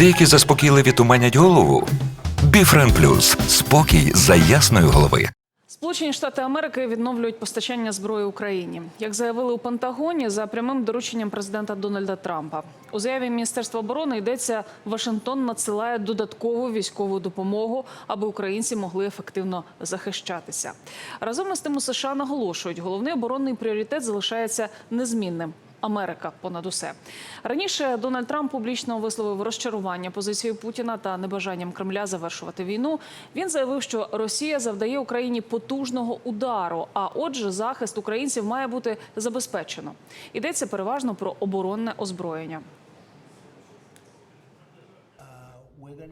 Деякі заспокійливі туманять голову. Біфрен Плюс спокій за ясної голови. Сполучені Штати Америки відновлюють постачання зброї Україні, як заявили у Пентагоні за прямим дорученням президента Дональда Трампа. У заяві Міністерства оборони йдеться, Вашингтон надсилає додаткову військову допомогу, аби українці могли ефективно захищатися. Разом із тим у США наголошують, головний оборонний пріоритет залишається незмінним. Америка понад усе раніше Дональд Трамп публічно висловив розчарування позицією Путіна та небажанням Кремля завершувати війну. Він заявив, що Росія завдає Україні потужного удару. А отже, захист українців має бути забезпечено. Йдеться переважно про оборонне озброєння.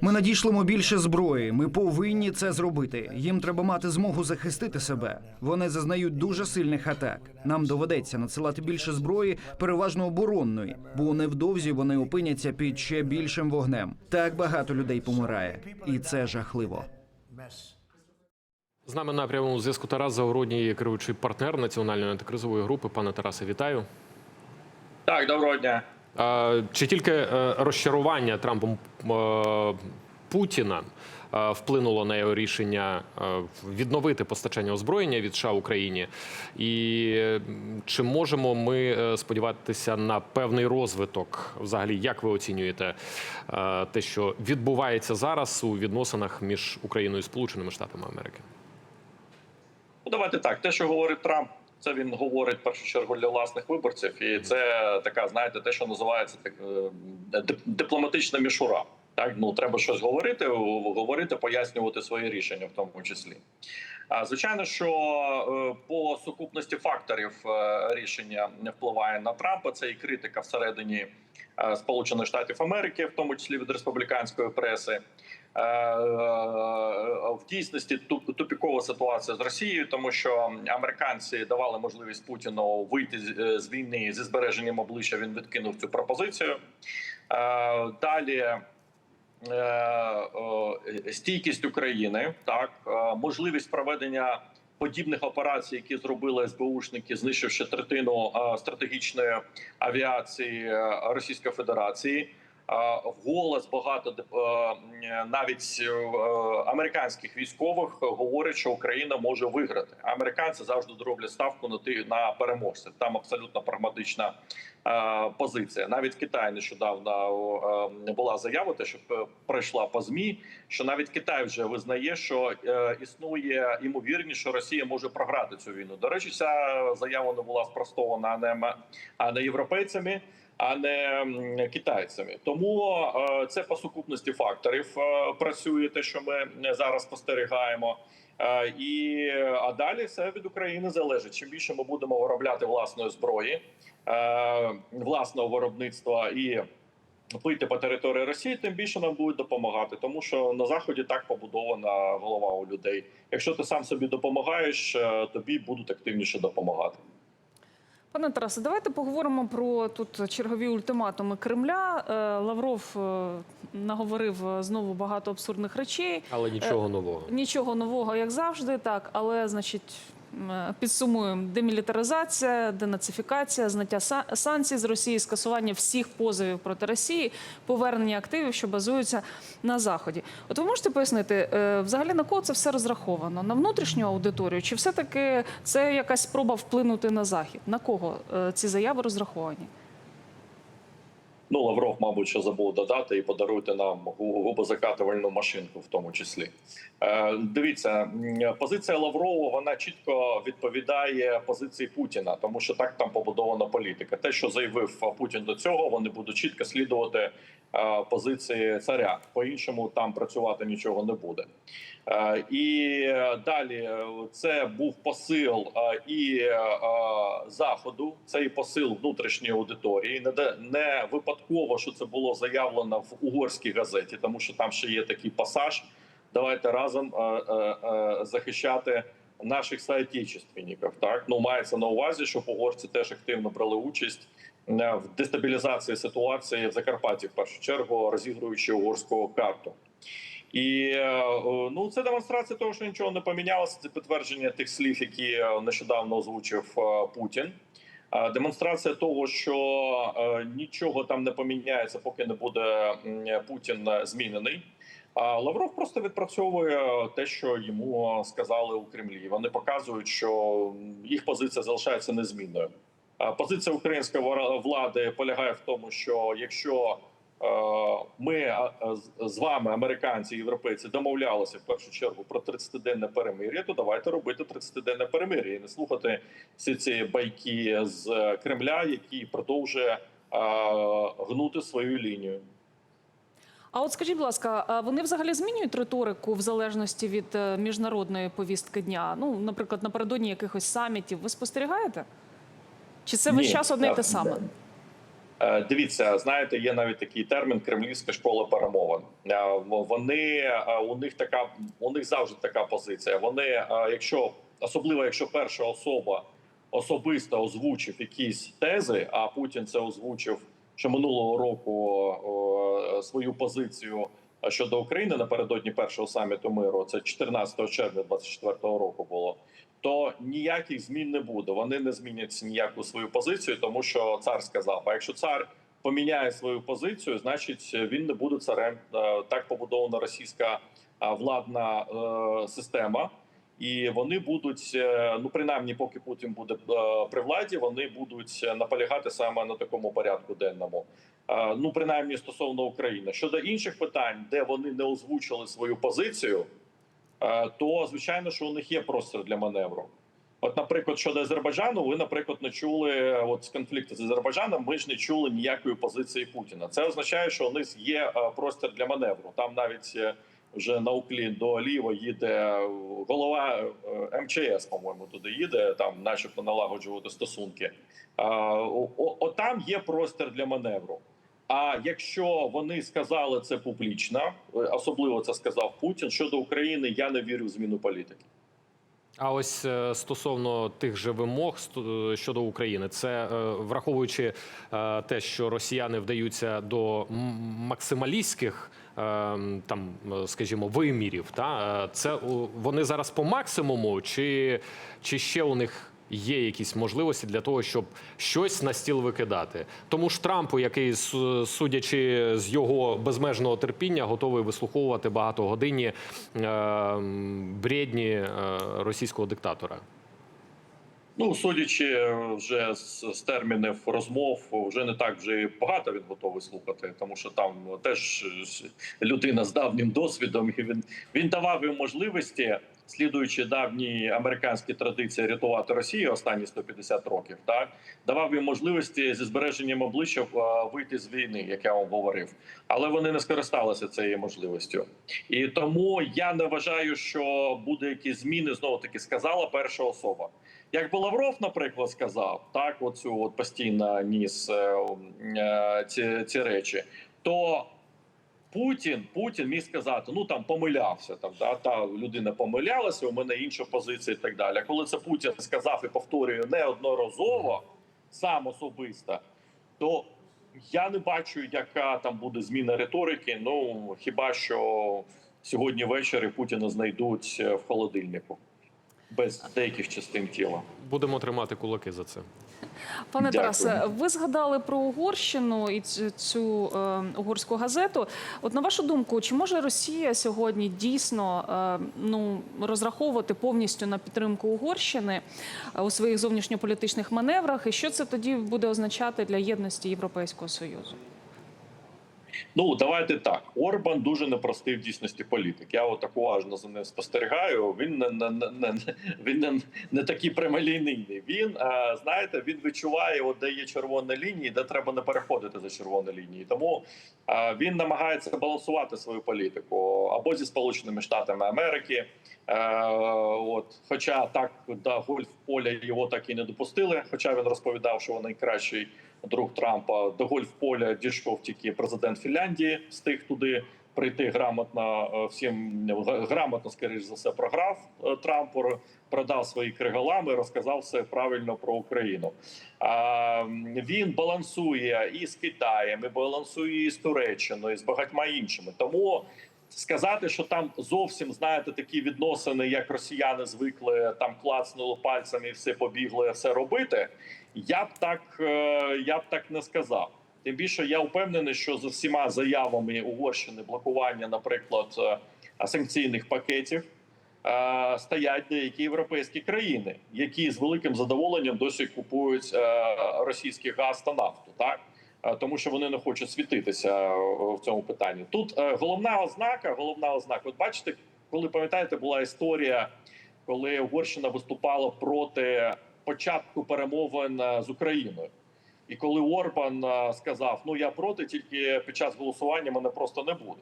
Ми надійшлемо більше зброї. Ми повинні це зробити. Їм треба мати змогу захистити себе. Вони зазнають дуже сильних атак. Нам доведеться надсилати більше зброї, переважно оборонної, бо невдовзі вони опиняться під ще більшим вогнем. Так багато людей помирає, і це жахливо. З нами на прямому зв'язку Тарас Загородній, керуючий партнер національної антикризової групи. Пане Тарасе, вітаю. Так, доброго дня. Чи тільки е, розчарування Трампом е, Путіна е, вплинуло на його рішення відновити постачання озброєння від США Україні? І чи можемо ми сподіватися на певний розвиток? Взагалі, як ви оцінюєте те, що відбувається зараз у відносинах між Україною і Сполученими Штатами Америки? Ну, давайте так. Те, що говорить Трамп, це він говорить в першу чергу для власних виборців, і це така, знаєте, те, що називається так е, дипломатична мішура. Так, ну треба щось говорити, говорити, пояснювати свої рішення, в тому числі. А звичайно, що е, по сукупності факторів е, рішення не впливає на Трампа. Це і критика всередині е, Сполучених Штатів Америки, в тому числі від республіканської преси. В дійсності тупікова ситуація з Росією, тому що американці давали можливість Путіну вийти з- війни зі збереженням обличчя. Він відкинув цю пропозицію. Далі стійкість України, так е, можливість проведення подібних операцій, які зробили СБУшники, знищивши третину е, стратегічної авіації е, Російської Федерації. Вголос багато е, навіть е, американських військових говорять, що Україна може виграти. Американці завжди роблять ставку на ти на переможців. Там абсолютно прагматична е, позиція. Навіть Китай нещодавно була заява, те, що пройшла по змі, що навіть Китай вже визнає, що існує ймовірність, що Росія може програти цю війну. До речі, ця заява не була спростована а не європейцями. А не китайцями, тому е, це по сукупності факторів е, працює те, що ми е, зараз спостерігаємо. І а далі все від України залежить. Чим більше ми будемо виробляти власної зброї, власного виробництва і плити по території Росії, тим більше нам будуть допомагати, тому що на заході так побудована голова у людей. Якщо ти сам собі допомагаєш, тобі будуть активніше допомагати. Пане Тарасе, давайте поговоримо про тут чергові ультиматуми Кремля. Е, Лавров е, наговорив е, знову багато абсурдних речей. Але нічого нового. Нічого нового, як завжди, так, але значить. Підсумуємо демілітаризація, денацифікація, зняття са- санкцій з Росії, скасування всіх позовів проти Росії, повернення активів, що базуються на заході. От ви можете пояснити, е, взагалі на кого це все розраховано? На внутрішню аудиторію, чи все таки це якась спроба вплинути на захід? На кого е, ці заяви розраховані? Ну, Лавров, мабуть, що забув додати і подаруйте нам гу- губозакатувальну машинку, в тому числі. Е, дивіться, позиція Лаврова вона чітко відповідає позиції Путіна, тому що так там побудована політика. Те, що заявив Путін до цього, вони будуть чітко слідувати е, позиції царя. По іншому там працювати нічого не буде. Е, І далі е, це був посил і заходу, це і посил внутрішньої аудиторії. Не не випадково, що це було заявлено в угорській газеті, тому що там ще є такий пасаж. Давайте разом е, е, е, захищати наших соотечественників. Так ну мається на увазі, що угорці теж активно брали участь в дестабілізації ситуації в Закарпатті, в першу чергу розігруючи угорську карту. І ну це демонстрація того, що нічого не помінялося. Це підтвердження тих слів, які нещодавно озвучив Путін. А, Демонстрація того, що е, нічого там не поміняється, поки не буде Путін змінений. Лавров просто відпрацьовує те, що йому сказали у Кремлі. Вони показують, що їх позиція залишається незмінною. Позиція української влади полягає в тому, що якщо е, ми а, а, з- вами, американці європейці, домовлялися в першу чергу про 30-денне перемир'я, то давайте робити 30-денне перемир'я і не слухати всі ці байки з Кремля, які продовжує е, гнути свою лінію. А от скажіть, будь ласка, вони взагалі змінюють риторику в залежності від е, міжнародної повістки дня? Ну, наприклад, напередодні якихось самітів. Ви спостерігаєте? Чи це весь Ні, час одне й е, те саме? Е, Дивіться, знаєте, є навіть такий термін кремлівська школа перемовин. Е, Вони е, у них така у них завжди така позиція. Вони, якщо особливо, якщо перша особа особисто озвучив якісь тези, а Путін це озвучив ще минулого року свою позицію щодо України напередодні першого саміту миру. Це 14 червня 24 року було. То ніяких змін не буде. Вони не змінять ніяку свою позицію, тому що цар сказав. А якщо цар поміняє свою позицію, значить він не буде царем. Е, Так побудована російська е, владна е, система. І вони будуть е, ну принаймні, поки Путін буде е, при владі, вони будуть наполягати саме на такому порядку денному. Е, Ну принаймні стосовно України щодо інших питань, де вони не озвучили свою позицію, е, то звичайно, що у них є простір для маневру. От, наприклад, щодо Азербайджану, ви, наприклад, не чули е, от з конфлікту з Азербайджаном. Ми ж не чули ніякої позиції Путіна. Це означає, що у них є е, простір для маневру. Там навіть е, вже на уклін до Оліва їде голова е, МЧС, по-моєму, туди їде, там, начебто, налагоджувати стосунки. От там є простір для маневру. А якщо вони сказали це публічно, е, особливо це сказав Путін щодо України, я не вірю в зміну політики. А ось е, стосовно тих же вимог е, щодо України, це враховуючи те, що росіяни вдаються до максималістських там, скажімо, вимірів, та це вони зараз по максимуму, чи, чи ще у них є якісь можливості для того, щоб щось на стіл викидати? Тому ж Трампу, який судячи з його безмежного терпіння, готовий вислуховувати багатогодинні е, бредні е, російського диктатора. Ну, судячи вже з, з термінів розмов, вже не так вже багато він готовий слухати, тому що там теж людина з давнім досвідом, і він, він давав їм можливості, слідуючи давній американській традиції рятувати Росію останні 150 років, так давав їм можливості зі збереженням обличчя е, вийти з війни, як я вам говорив, але вони не скористалися цією можливістю. І тому я не вважаю, що буде якісь зміни. Знову таки сказала перша особа. Якби Лавров, наприклад, сказав так, оцю от постійно ніс е, е, ці, ці речі, то Путін Путін міг сказати: ну там помилявся. Там да та людина помилялася. У мене інша позиція, і так далі. Коли це Путін сказав і повторює неодноразово, сам особисто, то я не бачу, яка там буде зміна риторики. Ну хіба що сьогодні ввечері Путіна знайдуть е, в холодильнику без деяких частин тіла. Будемо тримати кулаки за це. Пане Дякую. Тарасе, ви згадали про Угорщину і цю, цю е, угорську газету. От на вашу думку, чи може Росія сьогодні дійсно е, ну розраховувати повністю на підтримку Угорщини е, у своїх зовнішньополітичних маневрах? І що це тоді буде означати для єдності Європейського союзу? Ну давайте так. Орбан дуже непростий в дійсності політик. Я от так уважно за ним спостерігаю. Він не, не, не, він не, не такий прямолінійний. Він е, знаєте, він відчуває, от де є червоні лінії, де треба не переходити за червоні лінії. Тому е, він намагається балансувати свою політику або зі Сполученими Штатами Америки. Е, от, хоча так до гольф поля його так і не допустили. Хоча він розповідав, що він найкращий друг Трампа до гольф поля дійшов тільки президент Фінляндії, встиг туди прийти грамотно. е, Всім грамотно, скоріш за все, програв е, Трампу, продав свої криголами, розказав все правильно про Україну. А, він балансує і з Китаєм, і балансує і з Туреччиною, і з багатьма іншими. Тому сказати, що там зовсім знаєте такі відносини, як росіяни звикли там клацнули пальцями і все побігли все робити. Я б так е, я б так не сказав. Тим більше я впевнений, що за всіма заявами Угорщини блокування, наприклад, е, санкційних пакетів. е, Стоять деякі європейські країни, які з великим задоволенням досі купують російський газ та нафту, так тому що вони не хочуть світитися е, в цьому питанні. Тут е, головна ознака, головна ознака. От бачите, коли пам'ятаєте, була історія, коли Угорщина виступала проти початку перемовин е, з Україною. І коли Орбан е, сказав: Ну я проти, тільки під час голосування мене просто не буде.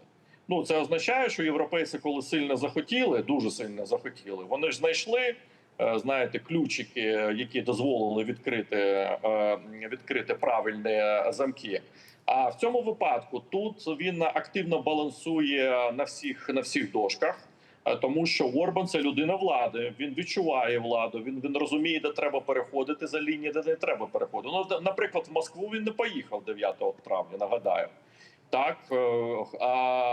Ну це означає, що європейці, коли сильно захотіли, дуже сильно захотіли, вони ж знайшли. Е, Знаєте, ключики, які дозволили відкрити е, відкрити правильні замки. А в цьому випадку тут він активно балансує на всіх на всіх дошках, е, тому що Орбан це людина влади. Він відчуває владу. Він він розуміє, де треба переходити за лінії, де не треба переходити. Ну наприклад, в Москву він не поїхав 9 травня. Нагадаю. Так, е,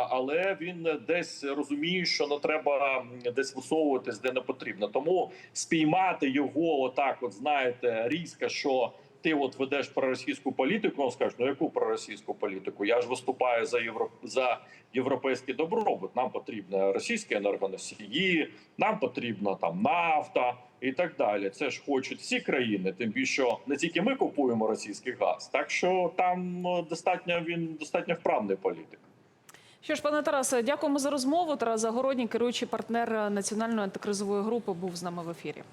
але він десь розуміє, що не треба десь висовуватись, де не потрібно. Тому спіймати його, отак, от знаєте, різко, що ти от ведеш проросійську політику, він скаже, ну яку проросійську політику? Я ж виступаю за євро за європейський добробут. Нам потрібно російські енергоносії, нам потрібна там нафта і так далі. Це ж хочуть всі країни. Тим більше не тільки ми купуємо російський газ, так що там достатньо він достатньо вправний політик. Що ж, пане Тарасе, дякуємо за розмову. Тарас Загородній, керуючий партнер національної антикризової групи, був з нами в ефірі.